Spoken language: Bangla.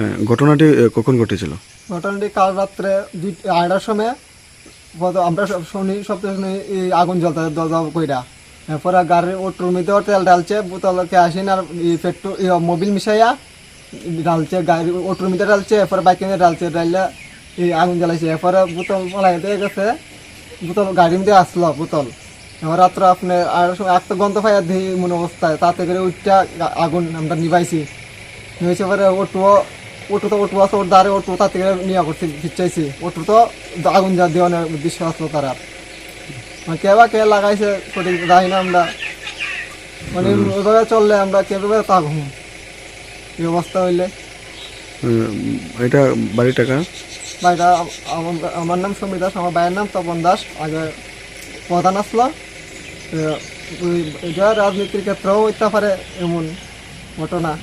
হ্যাঁ, ঘটনাটি কখন ঘটেছিল? ঘটনাটি কাল রাত্রে দুই সময়। আমরা সব শুনি সপ্তাহে শুনি এই আগুন জ্বলতে দরজা কইরা। এরপরে গাড়ির ওটুর মধ্যে তেল ডালছে বোতল কেয়াসিন আর পেট্রোল মোবিল মিশাইয়া ডালছে গাড়ি ওটুর মধ্যে ডালছে এরপরে বাইকের নিয়ে ডালছে ডাইলে এই আগুন জ্বালাইছে। এরপরে বোতল লাগাইতে গেছে বোতল গাড়ির মধ্যে আসলো বোতল। এবার রাত্রে আপনি আর এক তো গন্ধ পাইয়া দিই মনে অবস্থায়। তাতে করে উঠটা আগুন আমরা নিভাইছি। নিয়েছে পরে ওটুও ওটু তো ওটু আছে ওর দ্বারে ওটু তার থেকে নিয়ে করছি খিচাইছি ওটু তো আগুন যা দেওয়ানোর উদ্দেশ্য আসলো তারা মানে কে বা কে লাগাইছে সঠিক জানি না আমরা। মানে ওইভাবে চললে আমরা কেভাবে থাকব এই অবস্থা হইলে। এটা বাড়ি টাকা? আমার- আমার নাম সমীর দাস আমার ভাইয়ের নাম তপন দাস। আগে প্রধান আসলো। এটা রাজনীতির ক্ষেত্রেও হইতে পারে এমন ঘটনা।